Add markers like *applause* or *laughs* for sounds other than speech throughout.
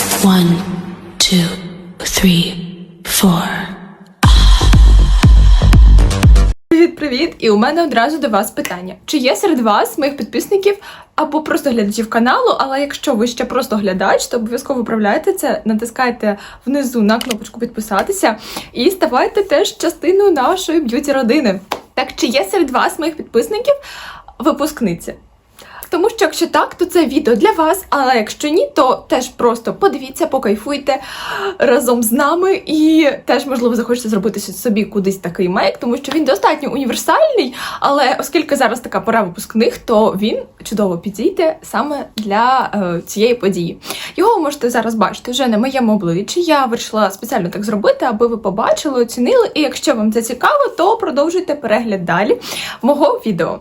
One, two, three, four. Привіт, привіт! І у мене одразу до вас питання: чи є серед вас, моїх підписників, або просто глядачів каналу? Але якщо ви ще просто глядач, то обов'язково виправляйте це, натискайте внизу на кнопочку підписатися і ставайте теж частиною нашої б'юті родини. Так, чи є серед вас, моїх підписників, випускниці? Тому що якщо так, то це відео для вас. Але якщо ні, то теж просто подивіться, покайфуйте разом з нами. І теж, можливо, захочете зробити собі кудись такий мейк, тому що він достатньо універсальний. Але оскільки зараз така пора випускних, то він чудово підійде саме для е, цієї події. Його ви можете зараз бачити вже на моєму обличчі. Я вирішила спеціально так зробити, аби ви побачили, оцінили. І якщо вам це цікаво, то продовжуйте перегляд далі мого відео.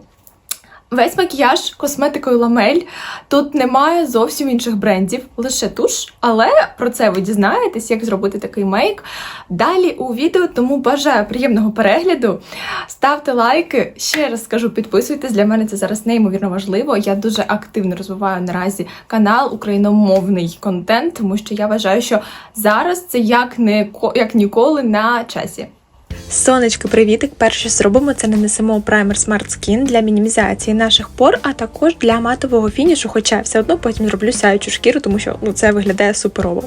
Весь макіяж косметикою ламель. Тут немає зовсім інших брендів, лише туш. Але про це ви дізнаєтесь, як зробити такий мейк. Далі у відео, тому бажаю приємного перегляду. Ставте лайки. Ще раз скажу, підписуйтесь. Для мене це зараз неймовірно важливо. Я дуже активно розвиваю наразі канал, україномовний контент, тому що я вважаю, що зараз це як не як ніколи на часі. Сонечко, привітик! Перше, що зробимо, це нанесемо праймер Smart Skin для мінімізації наших пор, а також для матового фінішу, хоча все одно потім зроблю сяючу шкіру, тому що ну, це виглядає суперово.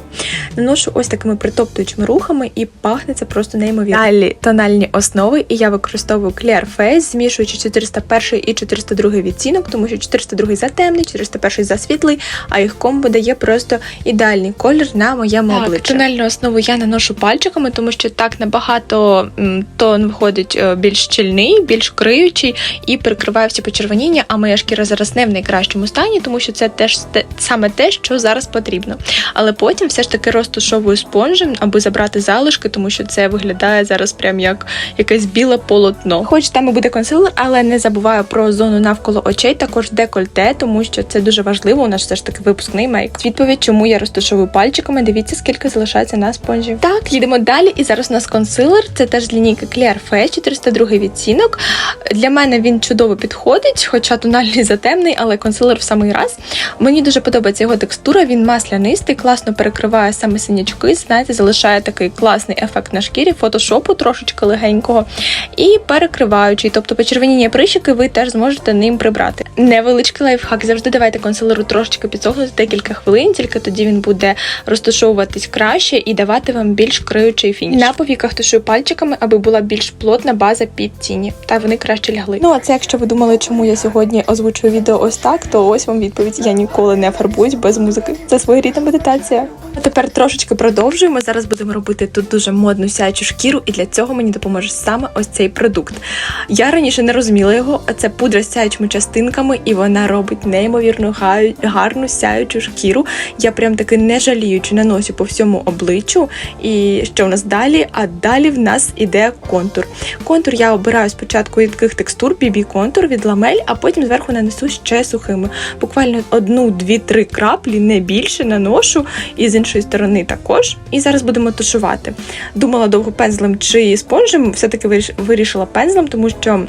Наношу ось такими притоптуючими рухами і пахне це просто неймовірно. Далі тональні основи, і я використовую Clear Face, змішуючи 401 і 402 відтінок, тому що 402 затемний, 401 засвітлий, а їх комбо дає просто ідеальний колір на моєму Так, обличчі. Тональну основу я наношу пальчиками, тому що так набагато тон виходить е, більш щільний, більш криючий і прикриває всі почервоніння. А моя шкіра зараз не в найкращому стані, тому що це теж те- саме те, що зараз потрібно. Але потім все ж таки розтушовую спонжем, аби забрати залишки, тому що це виглядає зараз прям як якесь біле полотно. Хоч там і буде консилер, але не забуваю про зону навколо очей, також декольте, тому що це дуже важливо. У нас все ж таки випускний мейк. Відповідь, чому я розташовую пальчиками. Дивіться, скільки залишається на спонжі. Так, їдемо далі. І зараз у нас консилер. Це теж з лінійки Clear Face, 402 відтінок. Для мене він чудово підходить, хоча тональний затемний, але консилер в самий раз. Мені дуже подобається його текстура. Він маслянистий, класно перекриває саме синячки. Знаєте, залишає такий класний ефект на шкірі, фотошопу трошечки легенького і перекриваючий. Тобто почервоніння прищики ви теж зможете ним прибрати. Невеличкий лайфхак. Завжди давайте консилеру трошечки підсохнути декілька хвилин, тільки тоді він буде розташовуватись краще і давати вам більш криючий фініш. На повіках тушую пальчиками, аби була більш плотна база під тіні, та вони краще лягли. Ну а це, якщо ви думали, чому я сьогодні озвучую відео ось так, то ось вам відповідь. Я ніколи не фарбуюсь без музики. Це своєрідна медитація. А тепер трошечки продовжуємо. Зараз будемо робити тут дуже модну сяючу шкіру, і для цього мені допоможе саме ось цей продукт. Я раніше не розуміла його, а це пудра з сяючими частинками, і вона робить неймовірно гарну сяючу шкіру. Я прям таки не жаліючи наношу по всьому обличчю. І що в нас далі? А далі в нас іде контур. Контур я обираю спочатку від таких текстур, BB контур від ламель, а потім зверху нанесу ще сухими. Буквально одну, дві, три краплі, не більше наношу, і з іншої сторони також. І зараз будемо тушувати. Думала довго пензлем чи спонжем, все-таки вирішила пензлем, тому що.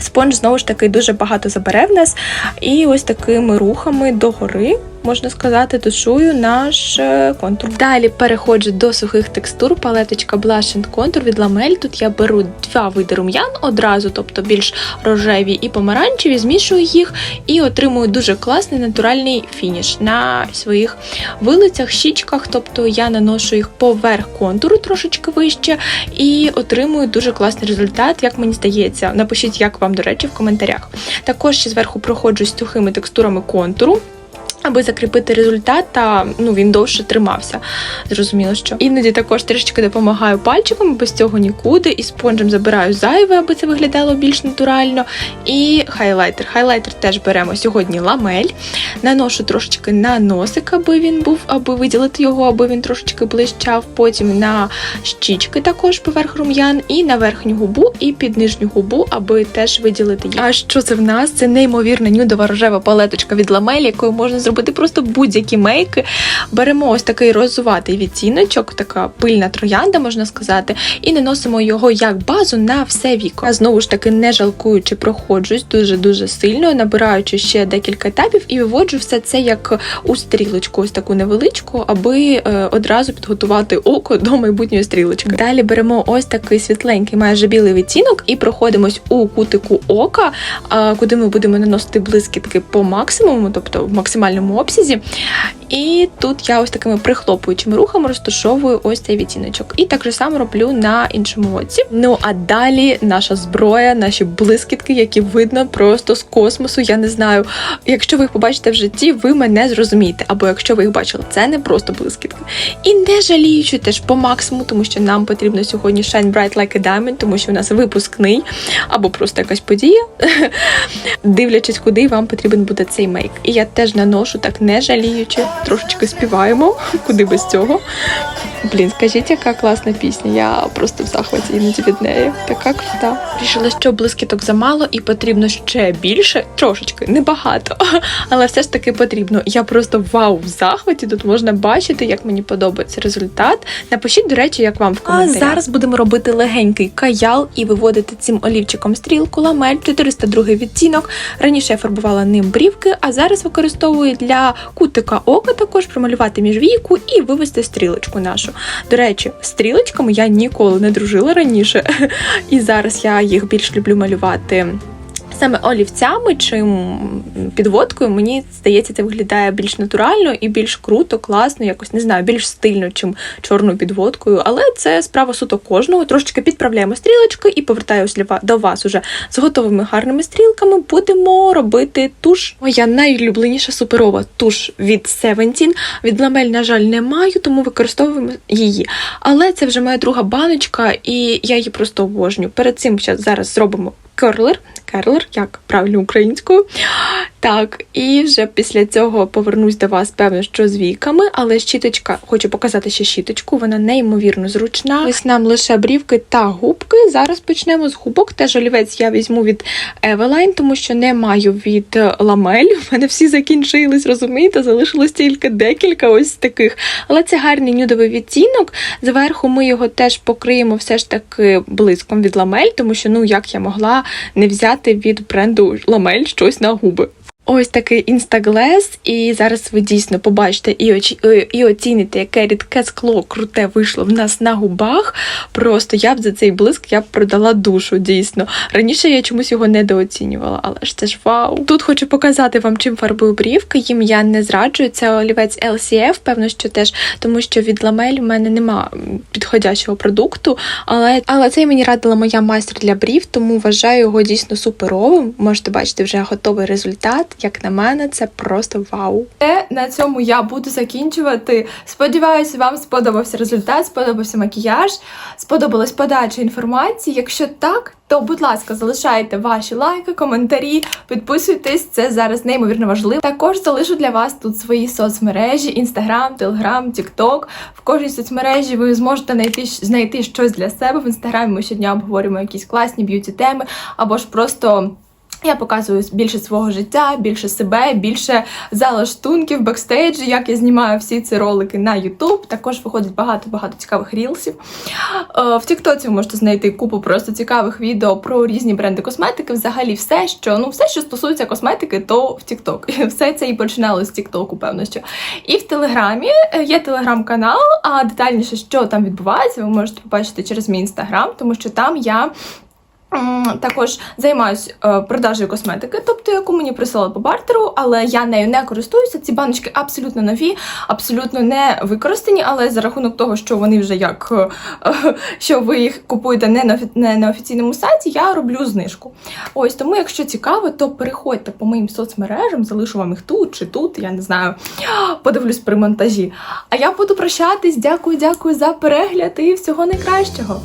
Спонж знову ж таки дуже багато забере в нас, і ось такими рухами догори, можна сказати, тушую наш е, контур. Далі переходжу до сухих текстур, палеточка Blush and Contour від ламель. Тут я беру два види рум'ян одразу, тобто більш рожеві і помаранчеві, змішую їх і отримую дуже класний натуральний фініш на своїх вилицях, щічках. Тобто я наношу їх поверх контуру трошечки вище і отримую дуже класний результат, як мені здається. Напишіть, як вам, до речі, в коментарях. Також ще зверху проходжусь сухими текстурами контуру. Аби закріпити результат, та ну він довше тримався. Зрозуміло, що іноді також трішечки допомагаю пальчиком, без цього нікуди, і спонжем забираю зайве, аби це виглядало більш натурально. І хайлайтер. Хайлайтер теж беремо сьогодні ламель. Наношу трошечки на носик, аби він був, аби виділити його, аби він трошечки блищав. Потім на щічки також поверх рум'ян, і на верхню губу, і під нижню губу, аби теж виділити їх. А що це в нас? Це неймовірна нюдова рожева палеточка від ламель, якою можна зробити просто будь-які мейки. Беремо ось такий розуватий відтіночок, така пильна троянда, можна сказати, і наносимо його як базу на все віко. Я знову ж таки не жалкуючи, проходжусь дуже-дуже сильно, набираючи ще декілька етапів і виводжу все це як у стрілочку, ось таку невеличку, аби е, одразу підготувати око до майбутньої стрілочки. Далі беремо ось такий світленький, майже білий відтінок, і проходимось у кутику ока, куди ми будемо наносити блискітки по максимуму, тобто в максимальному обсязі. І тут я ось такими прихлопуючими рухами розташовую ось цей відтіночок. І так же само роблю на іншому оці. Ну а далі наша зброя, наші блискітки, які видно просто з космосу. Я не знаю. Якщо ви їх побачите в житті, ви мене зрозумієте. Або якщо ви їх бачили, це не просто блискітки. І не жаліючи теж по максимуму, тому що нам потрібно сьогодні Shine Bright Like a Diamond, тому що у нас випускний або просто якась подія. *laughs* Дивлячись, куди вам потрібен буде цей мейк. І я теж наношу так не жаліючи, трошечки співаємо, куди без цього. Блін, скажіть, яка класна пісня. Я просто в захваті іноді від неї. Така крута. Рішила, що блискіток замало і потрібно ще більше, трошечки, небагато, *laughs* але все ж таки потрібно. Я просто вау в захваті. Тут можна бачити, як мені подобається результат. Напишіть, до речі, як вам в коментарях. А зараз будемо робити легенький каял і виводити цим олівчиком стрілку ламель 402 відтінок. Раніше я фарбувала ним брівки, а зараз використовую для кутика ока також промалювати міжвійку і вивести стрілочку нашу. До речі, стрілочками я ніколи не дружила раніше, *laughs* і зараз я їх більш люблю малювати. Саме олівцями чим підводкою, мені здається, це виглядає більш натурально і більш круто, класно, якось не знаю, більш стильно, чим чорною підводкою. Але це справа суто кожного. Трошечки підправляємо стрілочки і повертаюся до вас уже з готовими гарними стрілками. Будемо робити туш. Моя найулюбленіша суперова туш від Seventeen. Від ламель, на жаль, не маю, тому використовуємо її. Але це вже моя друга баночка, і я її просто обожнюю. Перед цим зараз зробимо керлер. Керлер, як правильно українською. Так, і вже після цього повернусь до вас, певно, що з віками, але щіточка, хочу показати ще щіточку, вона неймовірно зручна. Ось нам лише брівки та губки. Зараз почнемо з губок. Теж олівець я візьму від Eveline, тому що не маю від ламель. У мене всі закінчились, розумієте? Залишилось тільки декілька ось таких. Але це гарний нюдовий відтінок. Зверху ми його теж покриємо все ж таки блиском від ламель, тому що ну як я могла не взяти від бренду ламель щось на губи. Ось такий інстаглес, і зараз ви дійсно побачите і, очі, е, і оціните, яке рідке скло круте вийшло в нас на губах. Просто я б за цей блиск я б продала душу, дійсно. Раніше я чомусь його недооцінювала, але ж це ж вау. Тут хочу показати вам, чим фарбую брівки. Їм я не зраджую. Це олівець LCF, певно, що теж, тому що від ламель в мене нема підходящого продукту. Але, але цей мені радила моя майстер для брів, тому вважаю його дійсно суперовим. Можете бачити вже готовий результат. Як на мене, це просто вау. Е, на цьому я буду закінчувати. Сподіваюся, вам сподобався результат, сподобався макіяж, сподобалась подача інформації. Якщо так, то будь ласка, залишайте ваші лайки, коментарі, підписуйтесь, це зараз неймовірно важливо. Також залишу для вас тут свої соцмережі: Інстаграм, Телеграм, Тікток. В кожній соцмережі ви зможете знайти, знайти щось для себе. В інстаграмі ми щодня обговорюємо якісь класні б'юті теми або ж просто. Я показую більше свого життя, більше себе, більше залаштунків, бекстейджі, як я знімаю всі ці ролики на YouTube. Також виходить багато-багато цікавих рілсів. Е, В Тіктоці ви можете знайти купу просто цікавих відео про різні бренди косметики. Взагалі, все, що ну все, що стосується косметики, то в Тікток. *laughs* Все це і починало з Тіктоку, певно що. І в Телеграмі е, є телеграм-канал, а детальніше, що там відбувається, ви можете побачити через мій інстаграм, тому що там я. Також займаюсь е, продажею косметики, тобто яку мені присилали по бартеру, але я нею не користуюся. Ці баночки абсолютно нові, абсолютно не використані, але за рахунок того, що вони вже як е, *laughs* що ви їх купуєте не на не на офіційному сайті, я роблю знижку. Ось тому, якщо цікаво, то переходьте по моїм соцмережам, залишу вам їх тут чи тут, я не знаю. *gasps* Подивлюсь при монтажі. А я буду прощатись. Дякую, дякую за перегляд і всього найкращого.